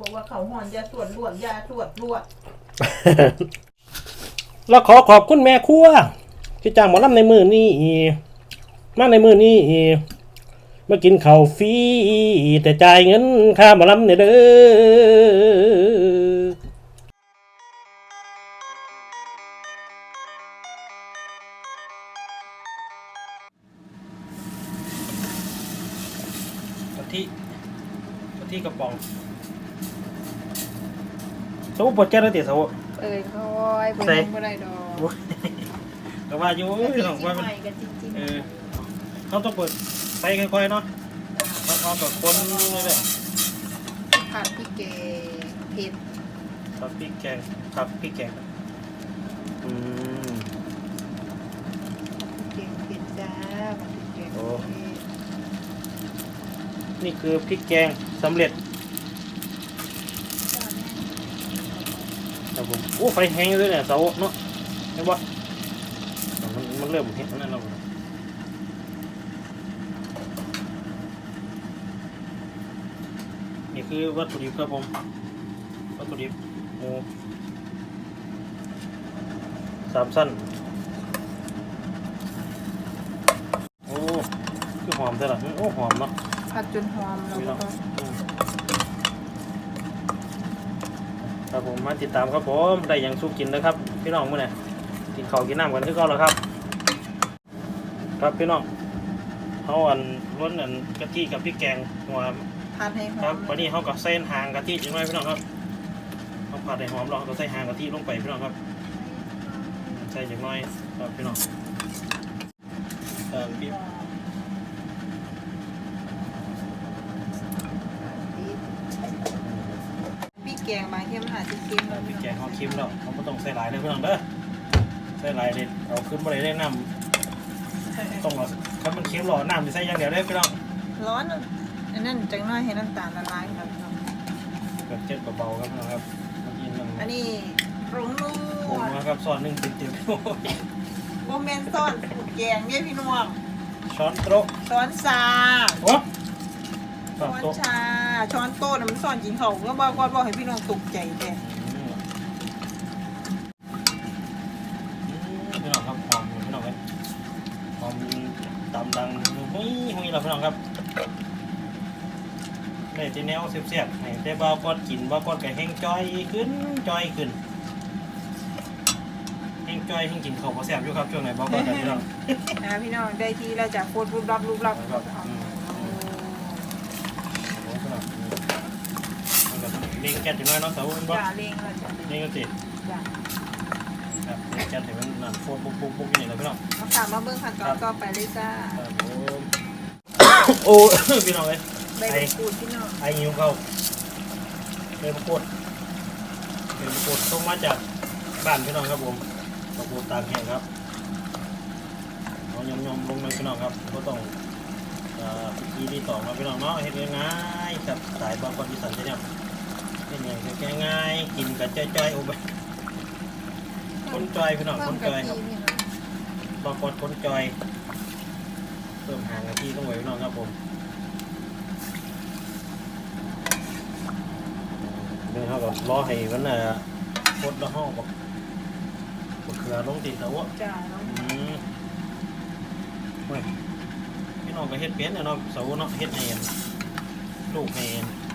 บอกว่าเขาหอนยาตรวจลวดยาสวจลวดเราขอขอบคุณแม่ครัวที่จ้างหมอลำในมือนี่มาในมือนี่มากินข้าวฟรีแต่จ่ายเงินค่าหมอลำเนี่ยเด้อ สมุปดเจ้าได้ติสมุเอ้ยคอยบ่ใส่ ได้บ่ได้ดอกก็ว่าอยู่สองว่ามันใหม่กันจริงเออ เขาต้องเปิดไฟค่อยๆเนาะแล้วพร้อมกับคนเรื่อยๆผัดพริกแกงเผ็ดๆครับพริกแกงครับพริกแกงอืม พริกแกงเผ็ดจ้าผัดพริกแกงโอ้ เผ็ดนี่คือพริกแกงสำเร็จครับผม โอ้ไฟแห้งเลยเนี่ยเสาเนาะเห็นปะมันมันเริ่มเห็นนั่นแล้วนี่คือวัตถุดิบครับผมวัตถุดิบหมูสามสั้นโอ้คือหอมแต่ละโอ้หอมเนาะผัดจนหอมแล้วพี่ก็ น้องอืม ครับผมมาติดตามครับผมได้หยังสู้กินนะครับ พี่น้องมื่อไหร่กินข้าวกินน้ำกันที่ก่อนแล้วครับ ครับพี่น้องเขาอันล้วนอันกะทิกับพริกแกงหัวผัดให้หคอรับมวันนี้เขากับเส้นหางกะทิจังไรพี่น้องครับเขาผัดให้หอมเราก็ใส่หางกะทิลงไปพี่น้องครับใส่อย่างน้อยครับพี่น้องเอ่อพี่พริก แกงบางทีมันอาจจะเค็มเอ่อพริกแกงเขาเค็มแล้วเขาไม่ต้องใส่หลายเลยพี่น้องเด้อใส่หลายเลยเอาขึ้นมาเลยได้น้ำต้องเอาถ้ามันเค็มหล่อน้ำจะใส่อย่างเดียวได้อพี่น้องร้อนอะอันนั้นจังน้อยให้น้ำตาลละลายครับเกิดเจ็บเบาๆครับพี่น้องครับเมื่อกี้มันอันนี้ปรุงนัปรุงวนะครับซอสหนึ่งติดๆโอ้ยโมเมนต์ซ่อนสูตรแกงเนี่ยพี่น้องช้อนโต๊ะช้อนซาโอ้ ช้ช้ออนนโต๊ะชา ช้อนโต๊ะน่ะมันซ่อนกินเขาก็บอกว่าบอกให้พี่น้องตกใจแกอืมพี่น้องครับหอมพี่น้องครับหอมตำดังหุ้ยหุ้ยเราพี่น้องครับได้ที่แนวเสียบๆให้แต่บ่าวก้อนกินบ่าวก้อนก็แห้งจ้อยขึ้นจ้อยขึ้นแห้งจ้อยแห้งกินข้าวบ่แซ่บอยู่ครับช่วงไหนบ่าวก้อนกันพี่น้องนะพี่น้องได้ที่เราจะโคตรรูปรับรูปรับครับอืม โอ้พี่น้องมันก็ เลี้ยงแก๊สอยู่น้อยเนาะเสาเป็นบ่จ่าเลี้ยงเราจะเลี้ยงก็สิจ่าครับเลี้ยงแก๊สให้มันนั่นโฟมปุ๊บปุ๊บปุ๊บนี่แหละพี่น้องมาตามมาเบิ้งขั้นตอนต่อไปเลยจ้าครับผมโอ้ พี่น้องเอ้ยใบมะกรูดพี่น้องไอ้หิวเข้าเดินประกวดเดินประกวดส่งมาจากบ้านพี่น้องครับผมประกวดตากแห้งครับเอายำยำๆลงเลยพี่น้องครับก็ต้องเอ่อพิธีที่สองมาพี่น้องเนาะเฮ็ดง่ายๆครับสายบางคนที่สันจะเนี่ย เฮ็ดง่ายๆง่ายๆกินกันจ้อยๆโอ้ไปคนจอยพี่น้องคนจอยครับพี่น้องบางคนคนจอยเพิ่มหางกะทิต้องไว้พี่น้องครับผมเดี๋ยวเขาก็รอให้มันน่ะพดแล้วห้องบักบักเขือลงติดแล้ววะจ่าเนาะอืมเฮ้ยพี่น้องก็เฮ็ดเป็นเนี่ยเนาะเสาเนาะเฮ็ดให้ลูกให้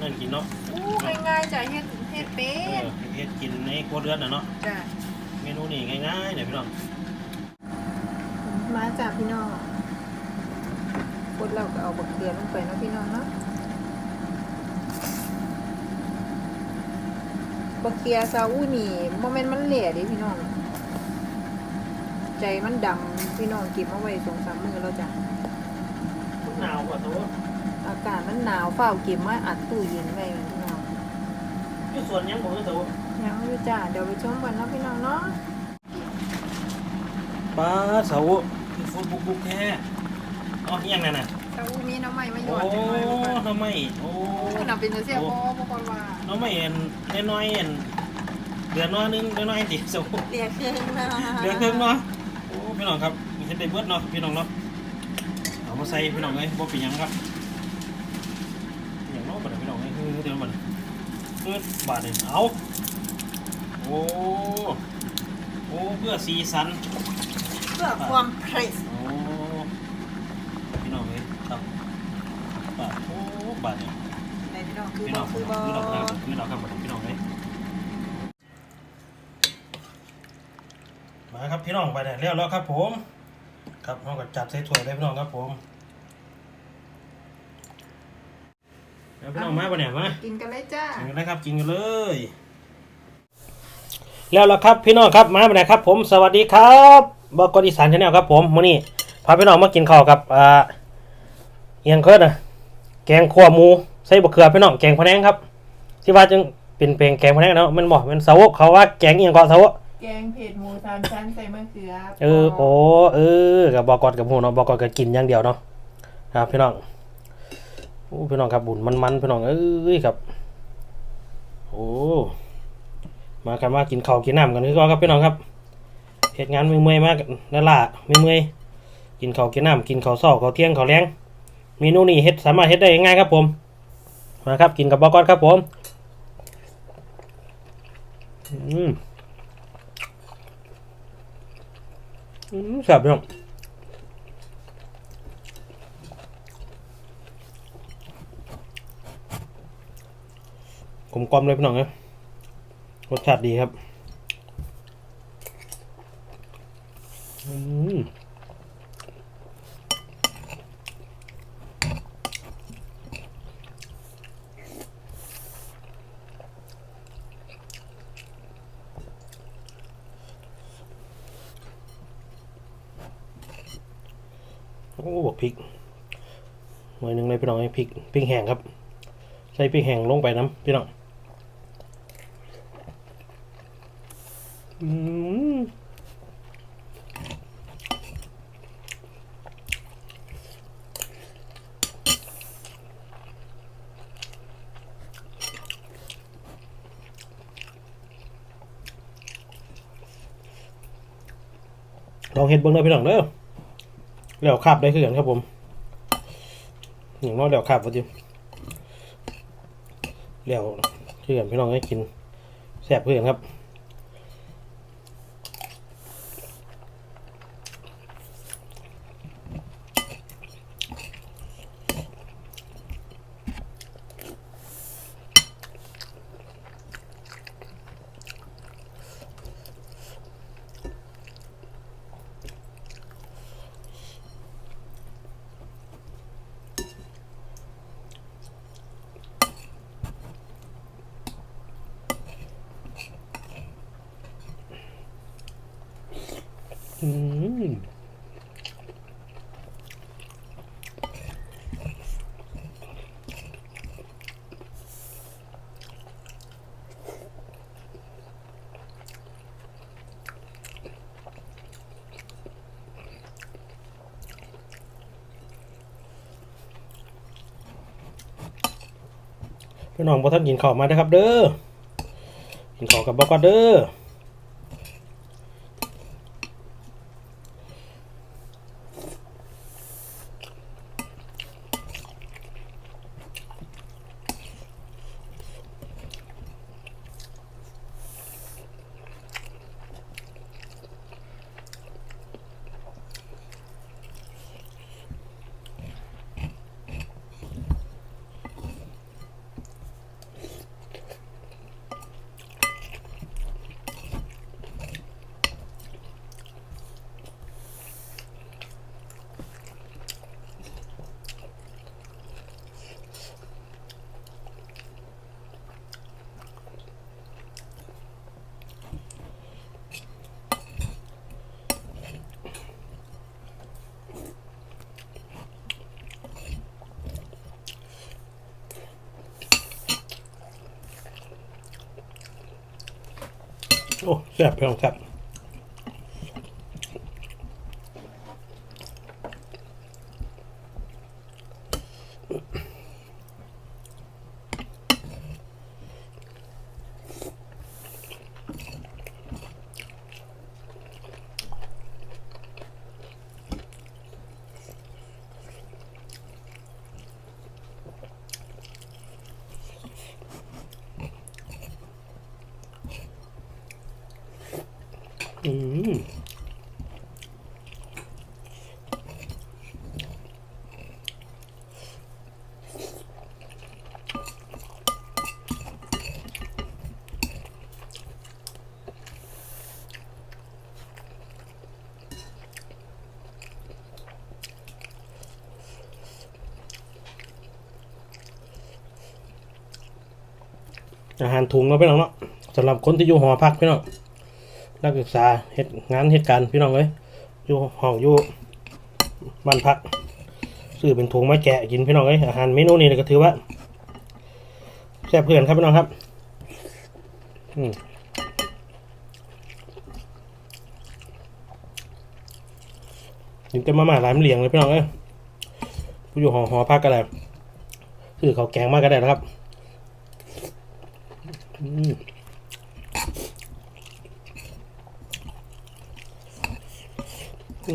นั่นกินเนาะ อู้ง่ายๆจ่าเฮ็ดเฮ็ดเป็เอนอเฮ็ดกินในครัวเรือนน่ะเนาะ จ้าเมนูนี้ง่ายๆเนี่ยพี่น้องมาจากพี่น้องพดเราก็เอาบักเขือลงไปเนาะพี่น้องเนาะบักเขือซาอูนี่โมเมนต์มันเหล่เดิพี่น้อง ใจมันดำพี่น้องเก็บเอาไว้สองสามมือแล้วจ้ะหนาวกว่าตัวอากาศมันหนาวเฝ้าเก็บมาอัดตู้เย็นไว้พี่น้ องอยู่ส่วนยังผมตัวยังอยู่จ้ะเดี๋ยวไปชมกันเนาะพี่น้องเนาะปลาเสาคือฟุตบุกบุกแท้อ๋อยังไงน่ะซาอูมีน้ำใหม่มาหยโอ้อดจังเลยลูกค่ะทำไมโอ้คือน้ำเป็นเสียบ่บ่คนว่าน้องไม่เห็นน้อยๆเห็นเดือนน้อยนึงน้อยๆติเสาเรียกเครื่องนะเดือนครึ่งเนาะโอ้พี่น้องครับมีเห็นได้เบิดเนาะพี่น้องเนาะเอามาใส่พี่น้องเลยบ่เป็นหยังครับอย่างน้อยบ่ได้พี่น้องเลยคือเดี๋ยวมัน มืดบาดเลยเอาโอ้โอ้เพื่อสีสันเพื่อความเพรสโอ้พี่น้องเลยครับบาดโอ้บาดเนี่ยในพี่น้องคือพี่บน้อองคือพี่บน้อองครับพี่น้องครับพี่น้องเลยมาครับพี่น้องไปเนี่ยเรียบแล้วครับผม ครับน้องก็จัดใส่ถ้วยได้พี่น้องครับผม แล้วพี่น้องมาปะเนี่ยมากินกันเลยจ้ากินกันเลยครับ กินกันเลย แล้วล่ะครับพี่น้องครับมาไปไหนครับ ผมสวัสดีครับบอกกอีสานชาแนลครับ ผมมื้อนี้พาพี่น้องมากินข้าวกับอ่าเอียงเคิร์ดนะแกงขั่วหมูใส่บะเขือพี่น้องแกงพะแนงครับ ที่ว่าจึงเป็นเพลงแกงพะแนงเนาะมันบอกมันสาวกเขาว่าแกงเอียงเกาะสาวกแกงเผ็ดหมูสามชั้นใส่มะเขือเออโอ้เออกับบอกกอดกับหมูเนาะบอกกอดกับกินอย่างเดียวเนาะครับพี่น้องโอ้พี่น้องครับบุญมันๆพี่น้องเอ้ยครับโอ้มากันมากินข้าวกินน้ำกันคือก็ครับพี่น้องครับเหตุงานเมื่อยมากนั่นล่ะเมื่อยกินข้าวกินน้ำกินข้าวเช้าข้าวเที่ยงข้าวแรงเมนูนี้เฮ็ดสามารถเฮ็ดได้ง่ายครับผมมาครับกินกับบอกอนครับผมอืมอืมแซ่บพี่น้อง กลมกลมเลยพี่น้องเอ้ยรสชาติดีครับอืมโอ้บอกพริกหน่อยหนึ่งเลยพี่น้องให้พริกพริกแห้งครับ ใส่พริกแห้งลงไปน้ำพี่น้อง อืม ลองเห็ดเบิ้งเด้อพี่น้องเด้อแล้วคาบได้คือกันครับผมอย่างน้อยแล้วคาบว่าจิแล้วคือกันพี่น้องให้กินแซ่บคือกันครับ อืม พี่น้องบ่ท่านกินข้าวมาเด้ครับ เด้อกินข้าวกับบ่ก่อนเด้อ โอ้แซ่บพี่น้องแซ่บ อาหารถุงเนาพี่น้องเนาะสำหรับคนที่อยู่หอพักพี่น้องนักศึกษาเฮ็ดงานเฮ็ดการณ์พี่น้องเลยอยู่ห้องอยู่บ้านพักซื้อเป็นถุงมาแกะกินพี่น้องเลยอาหารเมนูนี้ก็ถือว่าแซ่บเพื่อนครับพี่น้องครับอืมกินเต็มมาม่าหลายนเหลียงเลยพี่น้องเอ้ยผู้อยู่หอหอพักก็ได้ซื้อข้าวแกงมากก็ได้นะครับ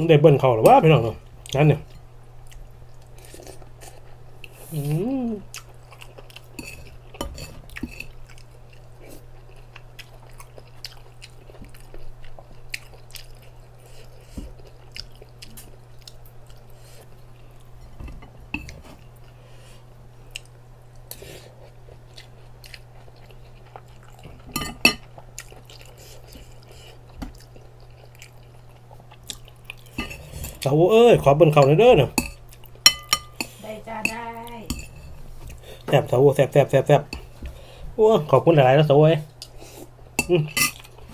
ได้เบิ้ลเขาหรือว่าพี่น้องเนาะนั่นเนี่ยอืม เสาเอ้ยขอเบิ้ลเขาหน่อยเด้อเนาะได้จ้าได้แซ่บเสาแซ่บแซ่บแซ่บแซ่บโอ้ขอบคุณหลายๆแล้วเสาเอ้ย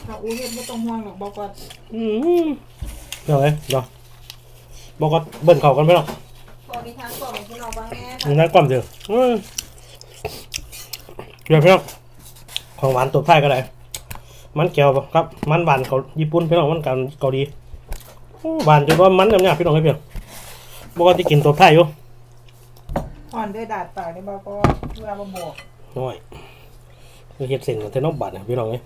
ถ้าอู้เฮ็ดไม่ต้องห่วงหรอกบอกก่อนอืมเดี๋ยวเอ้ยเดี๋ยวบอกว่าเบิ้ลเขากันไปหรอกพอมีทางส่งพี่น้องบ้างแน่มึงนั่งกล่อมเถอะอืมเดี๋ยวพี่น้องของหวานตัวไพ่ก็ได้ มันเกียวครับ มันหวานเขาญี่ปุ่นพี่น้องมันกันเกาหลี โอ้หวานจนว่ามันเนี่ยพี่น้องเลยเพียงบอกว่าที่กินตัวไพ่อยู่ห่อนด้วยดาดปากนี่บอกก่อนเพื่อมาบอกน้อยคือเห็ดเส้นกับเทนอบบัตนะพี่น้องเลย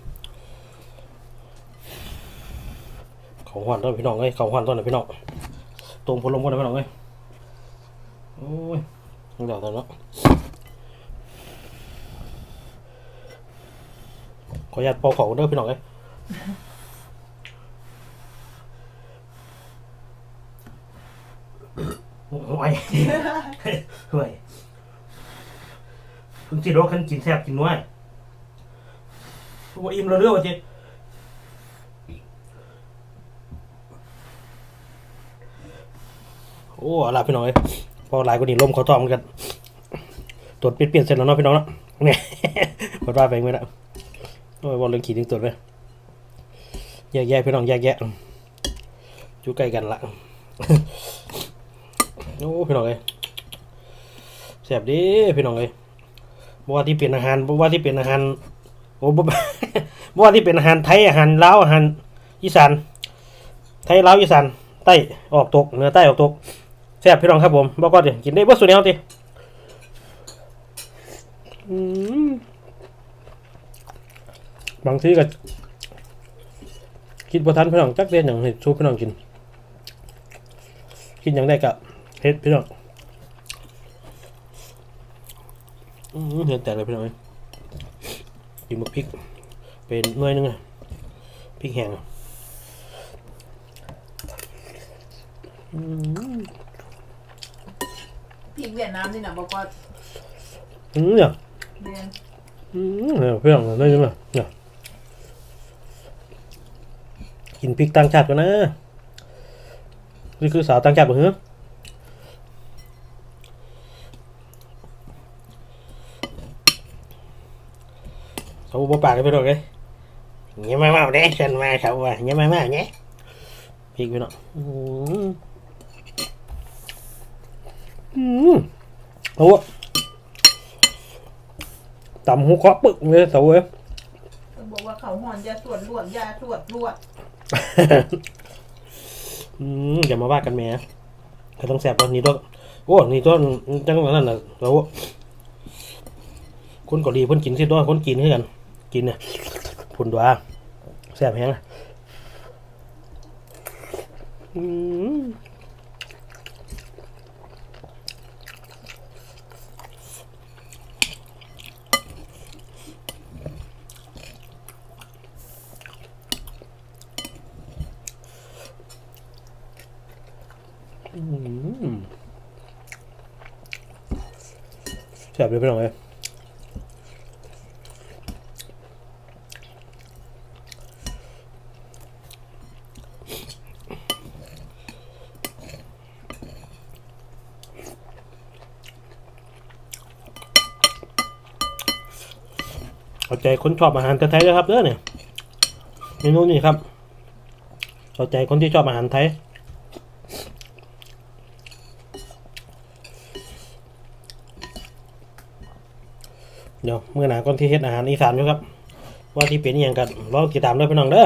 เขาหวานต้นพี่น้องเลยเขาหวานต้นนะพี่น้องตรงพลมกันนะพี่น้องเลยโอ้ยเดี๋ยวตอนนั้นขออนุญาตปอกเขาเด้อพี่น้องเลย โอ้ยเฮ้ยเพิ่งจิโร่ขันกินแซ่บกินน้อยว่าอิ่มแล้วเรื่องว่าจิโอ้อะไรพี่น้องเอ้ยพอหลายกว่านี้ลมเขาตอมกันตรวจเปลี่ยนๆเสร็จแล้วเนาะพี่น้องเนาะเนี่ยพอได้ไปไม่ได้โอ้ยบอลเรื่องขีดถึงตรวจไปแยกแยะพี่น้องแยกแยะอยู่ใกล้กันละ โอ้พี่น้องเอ้ยแซ่บดีพี่น้องเอ้ยบ่ว่าที่เป็นอาหารบ่ว่าที่เป็นอาหารโอ้บ่บ่ว่าที่เป็นอาหารไทยอาหารลาวอาหารอีสานไทยลาวอีสานใต้ออกตกเหนือใต้ออกตกแซ่บพี่น้องครับผมบ่ก็ดิกินได้บ่สุดแนวติอืมบางทีก็คิดบ่ทันพี่น้องจักเรียนหยังให้สู้พี่น้องกิน กินหยังได้ก็ เฮ็ดพี่น้องอืมเห็นแต่เลยพี่น้องเอ้ยกินมะพริก เป็นหน่วยหนึงอะพริกแห้งอะอืมพริกเวียดนามนี่นะบอกก่อนอืมเนี่ยเรียนอืมเนี่ยพี่น้องได้ยังไงเนี่ยกินพริกต่างชาติกันนะนี่คือสาวต่างชาติบ่เหรอเขา บ่ปากกันไปหรอกเลยเงี้ยมามาเด้ฉันมาเขาว่าเงี้ยมามาเงี้ยพริกพี่น้องอืมอืมโอ้ตำหูเคาะปึกเลยเสาเว้ยต้องบอกว่าเขาห่อนยาสวดลวดยาสวดลวดอืมอย่ามาว่ากันแหม่ก็ต้องแสบตอนนี้ต้องโอ้นี่ต้นจังหวะนั้นน่ะเราคนเกาหลีเพิ่นกินสิด้วยคนกินคือกัน กินเนี่ยผุนตัวแสบแฮงอะอืมอืมแสบเลยพี่น้องเอ้ย ใจคนชอบอาหารไทยนะครับเด้อเนี่ยเมนูนี้ครับเข้าใจคนที่ชอบอาหารไทยเดี๋ยวเมื่อหนาก่อนที่เฮ็ดอาหารอีสานอยู่ครับ ว่าที่เป็นอย่างกันลองติดตามด้วยพี่น้องเด้อ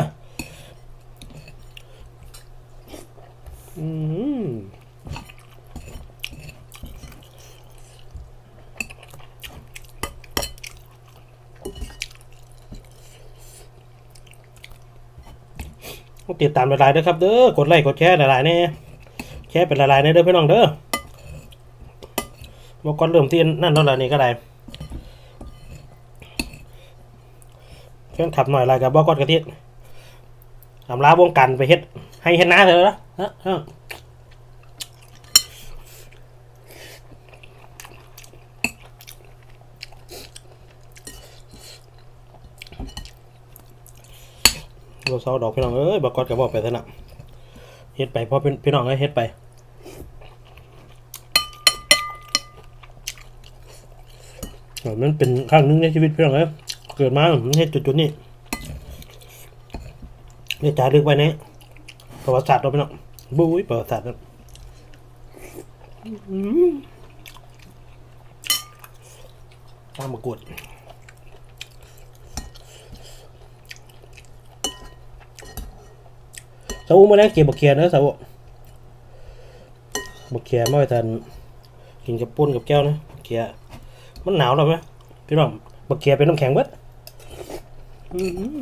ม ติดตามหลายๆเด้อครับเด้อกดไลค์กดแชร์หลายๆแน่แชร์เป็นหลายๆแน่เด้อพี่น้องเด้อบอกก่อนเริ่มที่นั่นแล้วล่ะนี่ก็ได้เพื่อนขับหน่อยอะไรกับบอกกอนกระเทียดทำลาวงกันไปเฮ็ดให้เฮ็ดหน้าเธอะนะฮะ ฮะเราเศร้าดอกพี่น้องเอ้ยบอกกอดกับบอกไปเถอะนะเฮ็ดไปเพราะพี่พี่น้องเอ้ยเฮ็ดไปเออมันเป็นครั้งหนึงในชีวิตพี่น้องเอ้ยเกิดมาผมเฮ็ดจุดๆนี้นี่จารึกไว้ในประวัติศาสตร์เราพี่น้องบุ้ยประวัติศาสตร์ครับอืมตามมากวด สาวมาแล้วเก็บบักเขียนนะสาวบักเขียนมาไว้ทันกินกับปุ้นกับแก้วนะบักเขียมันหนาวแล้วไหมพี่น้องบักเขียเป็นน้ำแข็งเบิดอื้อหือ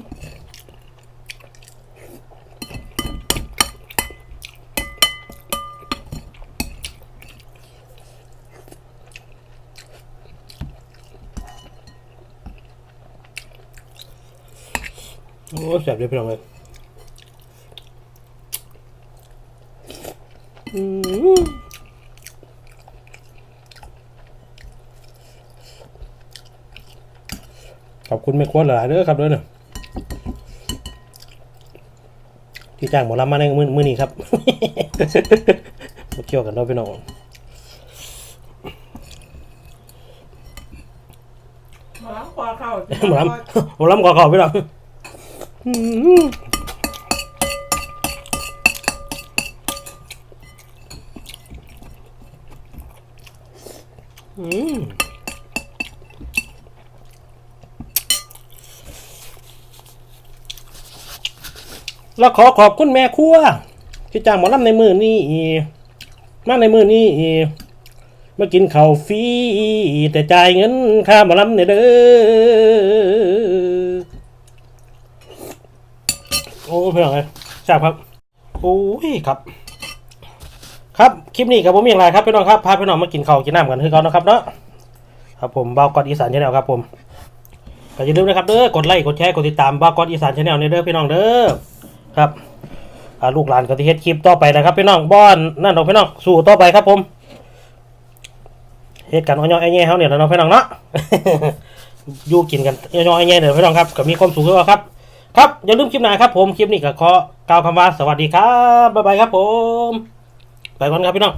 โอ้แสบเลยพี่น้องเลยอื้อหือ ขอบ คุณแม่ครัวหลายๆเด้อครับเด้อเนี่ยที่จ้างหมอลำมาในมือมือนี้ครับมาเที่ยวกันเนาะพี่น้องหมาล้างคอเข้าหมอลำหมอลำขอขอบพี่น้องอื้อหืออืม แล้วขอขอบคุณแม่ครัวที่จ้างหมอลำในมือนี่มาในมือนี่มากินข้าวฟรีแต่จ่ายเงินค่าหมอลำเนี่ยเด้อโอ้เพื่อนเลยทราบครับโอ้ยครับ ครับคลิปนี้กับผมมีอย่างไรครับพี่น้องครับพาพี่น้องมากินข้าวกินน้ำกันคือเขานะครับเนาะครับผมบ่ากอดอีสานชาแนลครับผมก็อย่าลืมนะครับเด้อกดไลค์กดแชร์กดติดตามบ่ากอดอีสานชาแนลในเด้อพี่น้องเด้อ ครับอ่าลูกหลานก็ที่เฮ็ดคลิปต่อไปนะครับพี่น้องบ้อนนั่นดอกพี่น้องสู้ต่อไปครับผมเฮ็ดกันอ้อยๆไอ้แง่เฮาเนี่ยแหล้วเนาะพี่น้องเนาะอยู่กินกันอ้อยๆไอ้แง่เด้อพี่น้องครับก็มีความสุขด้วยครับ ครับอย่าลืมคลิปหน้าครับ ผมคลิปนี้ก็ขอกล่าวคำว่าสวัสดีครับบ๊ายบายครับผมไปก่อนครับพี่น้อง